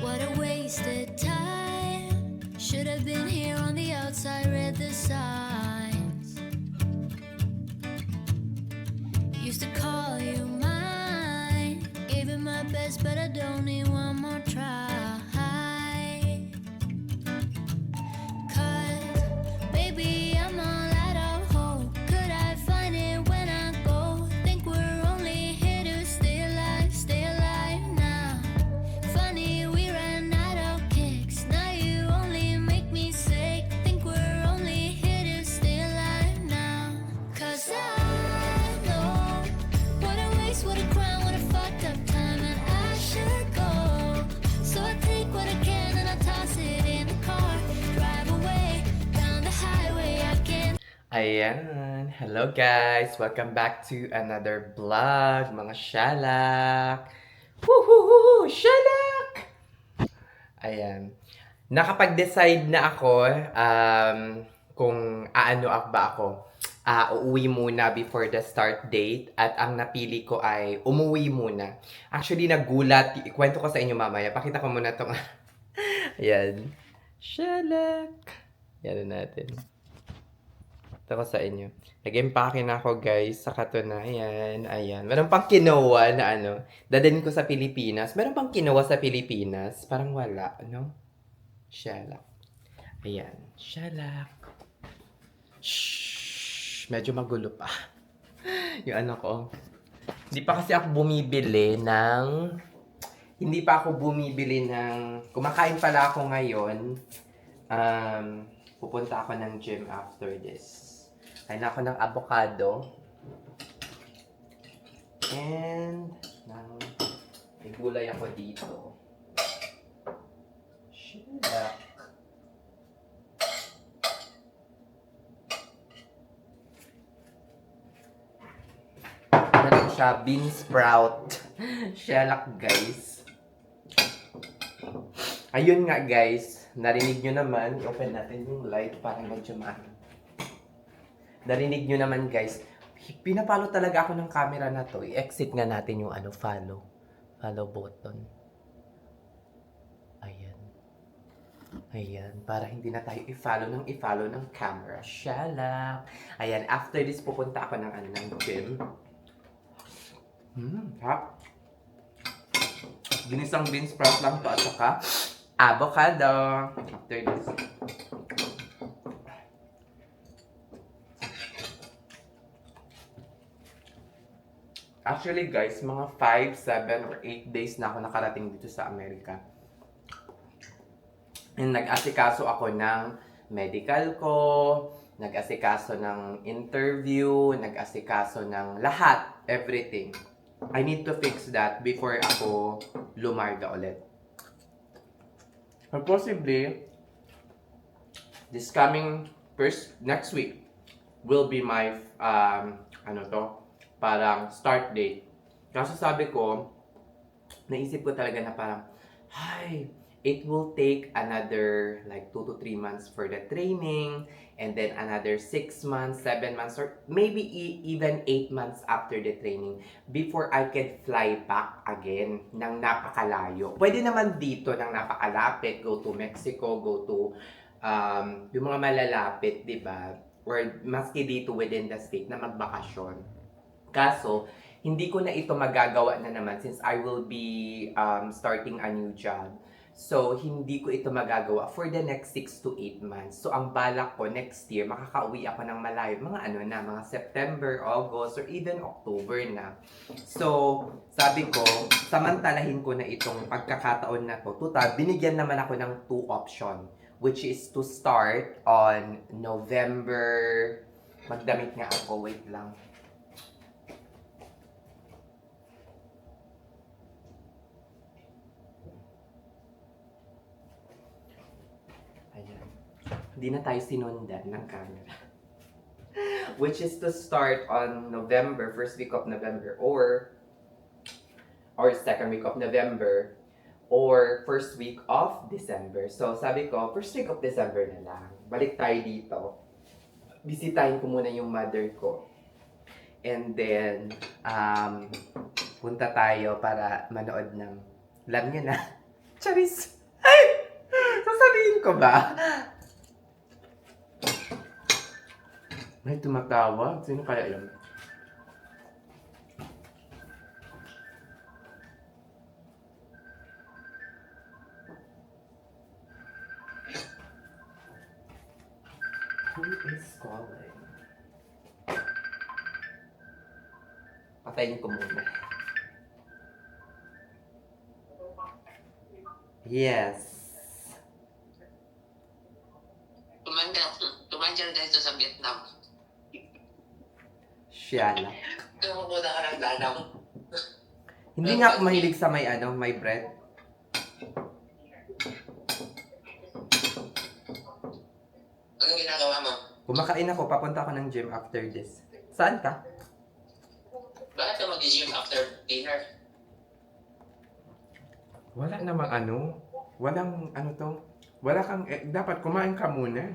What a wasted time. Should have been here on the outside, read the signs. Used to call you mine. Gave it my best, but I don't need one Ayan. Hello guys! Welcome back to another vlog, mga shalak! Woohoo! Shalak! Ayan. Nakapag-decide na ako um, kung aano ak ba ako. Ah, uuwi muna before the start date at ang napili ko ay umuwi muna. Actually, nagulat. Ikwento ko sa inyo mamaya. Pakita ko muna tong... Ayan. Shalak! Yan na natin. Ito ko sa inyo. Nag-empake na ako guys sa katunayan. Ayan. Meron pang quinoa na ano. Dadalhin ko sa Pilipinas. Meron pang quinoa sa Pilipinas. Parang wala, no? Shalak. Ayan. Shalak. Shhh. Medyo magulo pa. Yung ano ko. Hindi pa kasi ako bumibili ng... Hindi pa ako bumibili ng... Kumakain pala ako ngayon. Um, pupunta ako ng gym after this. Kain ako ng avocado. And, ng, may gulay ako dito. Shit. Ano lang siya? Bean sprout. Shellac, guys. Ayun nga, guys. Narinig nyo naman. I-open natin yung light para medyo maano. Narinig nyo naman, guys. Pinapalo talaga ako ng camera na to. I-exit nga natin yung ano, follow. Follow button. Ayan. Ayan. Para hindi na tayo i-follow ng i-follow ng camera. Shala. Ayan. After this, pupunta ako ng ano, ng gym. Hmm, hap. Ginisang bean sprout lang to at saka avocado. After this. Actually guys, mga 5, 7, or 8 days na ako nakarating dito sa Amerika. And nag-asikaso ako ng medical ko, nag-asikaso ng interview, nag-asikaso ng lahat, everything. I need to fix that before ako lumarga ulit. Or possibly, this coming first, next week, will be my, um, ano to, parang start date. Kaso sabi ko, naisip ko talaga na parang, hi, it will take another like 2 to 3 months for the training and then another 6 months, 7 months or maybe e- even 8 months after the training before I can fly back again ng napakalayo. Pwede naman dito ng napakalapit, go to Mexico, go to um, yung mga malalapit, di ba? Or maski dito within the state na magbakasyon. Kaso, hindi ko na ito magagawa na naman since I will be um, starting a new job. So, hindi ko ito magagawa for the next 6 to 8 months. So, ang balak ko next year, makakauwi ako ng malayo. Mga ano na, mga September, August, or even October na. So, sabi ko, samantalahin ko na itong pagkakataon na to. Tuta, binigyan naman ako ng two option, which is to start on November... Magdamit nga ako, wait lang. Hindi na tayo sinundan ng camera. Which is to start on November, first week of November, or or second week of November, or first week of December. So, sabi ko, first week of December na lang. Balik tayo dito. Bisitahin ko muna yung mother ko. And then, um, punta tayo para manood ng, alam niyo na, Charis! Sasabihin ko ba? May tumatawag. Sino kaya yun? Who is calling? Patayin ko muna. Yes. Siya lang. Kumukuha ka ng danaw. Hindi nga ako mahilig sa may ano, may bread. Anong ginagawa mo? Kumakain ako, papunta ako ng gym after this. Saan ka? Bakit ka mag-gym after dinner? Wala namang ano. Walang ano to. Wala kang, eh, dapat kumain ka muna.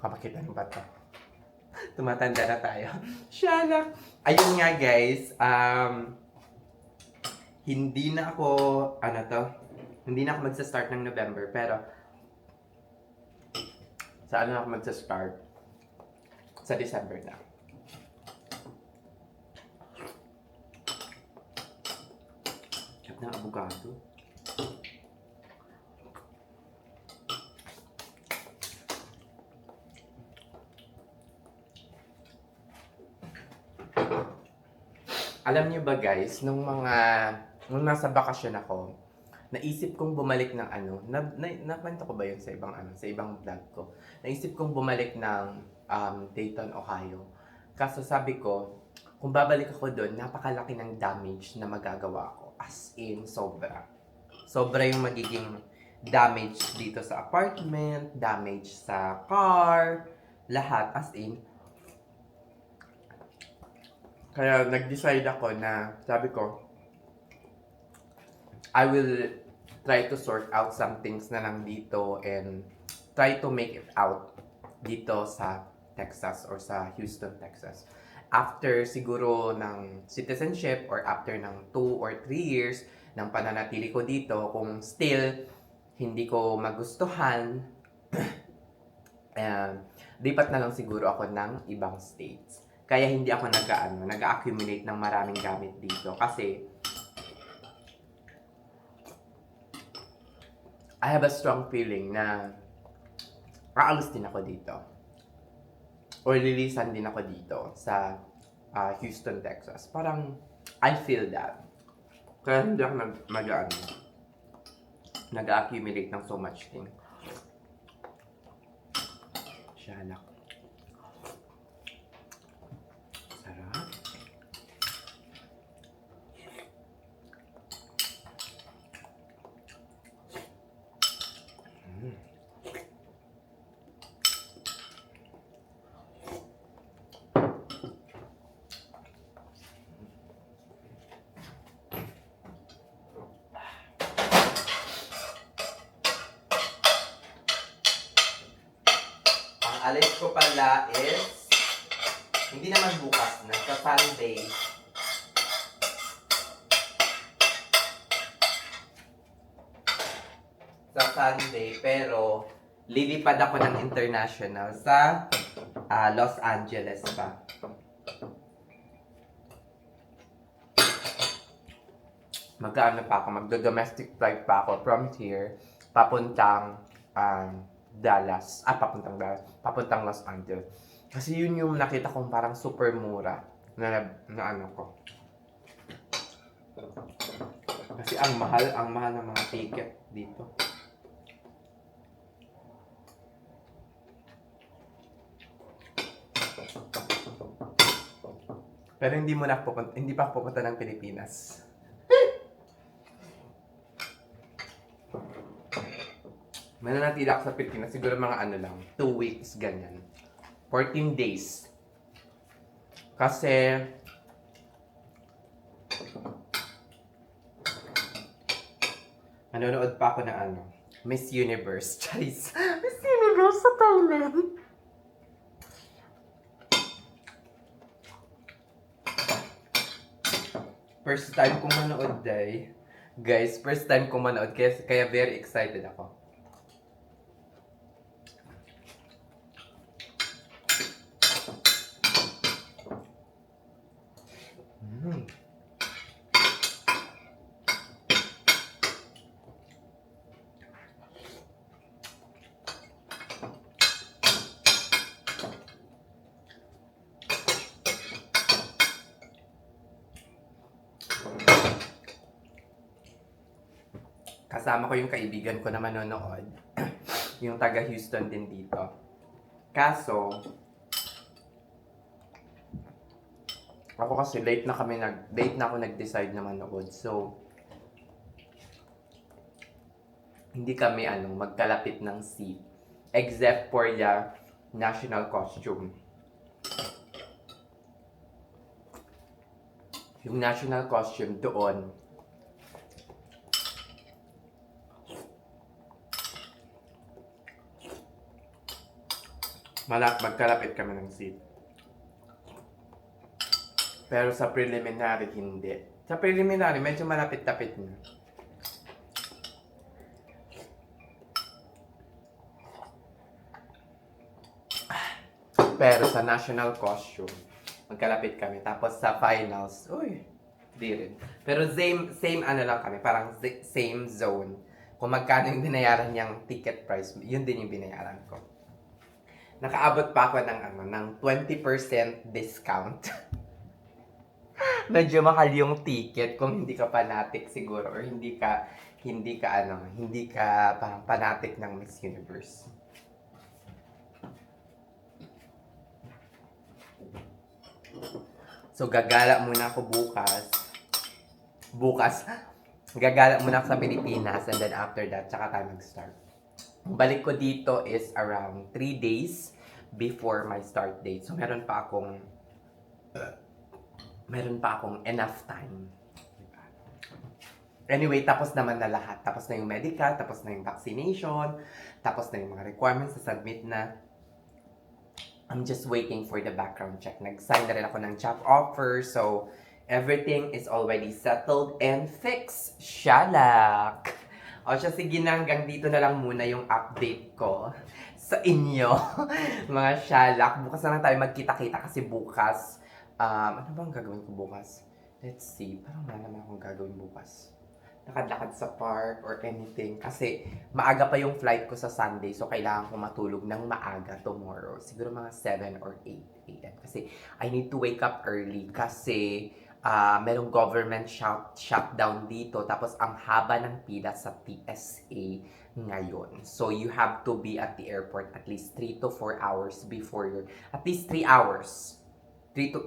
Kapakita ng bata. Tumatanda na tayo. Shalak! Ayun nga guys, um, hindi na ako, ano to, hindi na ako magsa-start ng November, pero sa ano na ako magsa-start? Sa December na. Sarap ng avocado. Alam niyo ba guys, nung mga, nung nasa bakasyon ako, naisip kong bumalik ng ano, na, na, nakwento ko ba yun sa ibang ano, sa ibang vlog ko? Naisip kong bumalik ng um, Dayton, Ohio. Kaso sabi ko, kung babalik ako doon, napakalaki ng damage na magagawa ko. As in, sobra. Sobra yung magiging damage dito sa apartment, damage sa car, lahat. As in, kaya nag-decide ako na, sabi ko, I will try to sort out some things na lang dito and try to make it out dito sa Texas or sa Houston, Texas. After siguro ng citizenship or after ng 2 or 3 years ng pananatili ko dito, kung still hindi ko magustuhan, eh, lipat na lang siguro ako ng ibang states. Kaya hindi ako nag-ano, nag-accumulate ng maraming gamit dito kasi I have a strong feeling na aalis din ako dito. Or lilisan din ako dito sa ah, Houston, Texas. Parang I feel that. Kaya hindi ako nag, mag ano, nag-accumulate ng so much thing. Shalak. Sarap. Mm. Ang alis ko pala is hindi naman bukas na, sa Sunday. Sa Sunday, pero lilipad ako ng international sa ah, Los Angeles pa. Mag-ano pa ako, magdo-domestic flight pa ako from here, papuntang um, Dallas. Ah, papuntang Dallas. Papuntang Los Angeles. Kasi yun yung nakita kong parang super mura na, na ano ko. Kasi ang mahal, ang mahal ng mga ticket dito. Pero hindi mo na pupunta, hindi pa pupunta ng Pilipinas. Mananatili ako sa Pilipinas, siguro mga ano lang, 2 weeks, ganyan. 14 days. Kasi, manonood pa ako ng ano, Miss Universe. Charis. Miss Universe sa Thailand. First time kong manood, day. Guys, first time kong manood, kaya, kaya very excited ako. Kasama ko yung kaibigan ko na manonood. yung taga Houston din dito. Kaso, ako kasi late na kami nag late na ako nag-decide na manood. So, hindi kami ano magkalapit ng seat except for the national costume. Yung national costume doon, malap magkalapit kami ng seat. Pero sa preliminary, hindi. Sa preliminary, medyo malapit-tapit na. Pero sa national costume, magkalapit kami. Tapos sa finals, uy, di rin. Pero same, same ano lang kami, parang same zone. Kung magkano yung binayaran niyang ticket price, yun din yung binayaran ko. Nakaabot pa ako ng ano, ng 20% discount. Medyo mahal yung ticket kung hindi ka fanatic siguro or hindi ka hindi ka ano, hindi ka parang fanatic ng Miss Universe. So gagala muna ako bukas. Bukas, gagala muna ako sa Pilipinas and then after that, tsaka tayo mag-start. Balik ko dito is around 3 days before my start date. So meron pa akong meron pa akong enough time. Anyway, tapos naman na lahat. Tapos na yung medical, tapos na yung vaccination, tapos na yung mga requirements sa submit na. I'm just waiting for the background check. Nag-sign na rin ako ng job offer. So, everything is already settled and fixed. Shalak! O siya, sige na hanggang dito na lang muna yung update ko sa inyo. mga shalak. Bukas na lang tayo magkita-kita kasi bukas. Um, ano bang gagawin ko bukas? Let's see. Parang wala naman akong gagawin bukas. Lakad-lakad sa park or anything. Kasi maaga pa yung flight ko sa Sunday. So, kailangan ko matulog ng maaga tomorrow. Siguro mga 7 or 8 a.m. Kasi I need to wake up early. Kasi ah merong government shut, shutdown dito. Tapos, ang haba ng pila sa TSA ngayon. So, you have to be at the airport at least 3 to 4 hours before your... At least 3 hours. 3 to...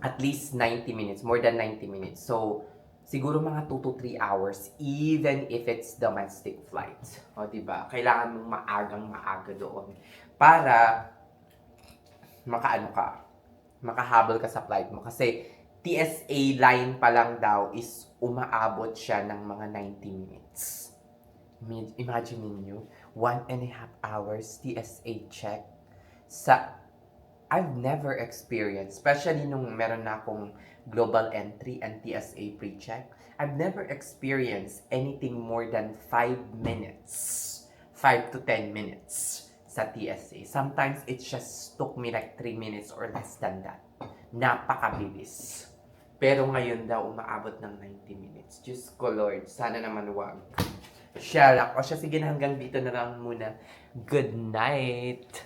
At least 90 minutes. More than 90 minutes. So, siguro mga 2 to 3 hours even if it's domestic flight. O, di ba? Kailangan mong maagang maaga doon para makaano ka, makahabol ka sa flight mo. Kasi TSA line pa lang daw is umaabot siya ng mga 90 minutes. Ima- Imagine ninyo, one and a half hours TSA check sa I've never experienced, especially nung meron na akong global entry and TSA pre-check, I've never experienced anything more than 5 minutes. 5 to 10 minutes sa TSA. Sometimes it just took me like 3 minutes or less than that. Napakabilis. Pero ngayon daw, umaabot ng 90 minutes. Diyos ko Lord, sana naman wag. Shalak. O siya, sige na hanggang dito na lang muna. Good night!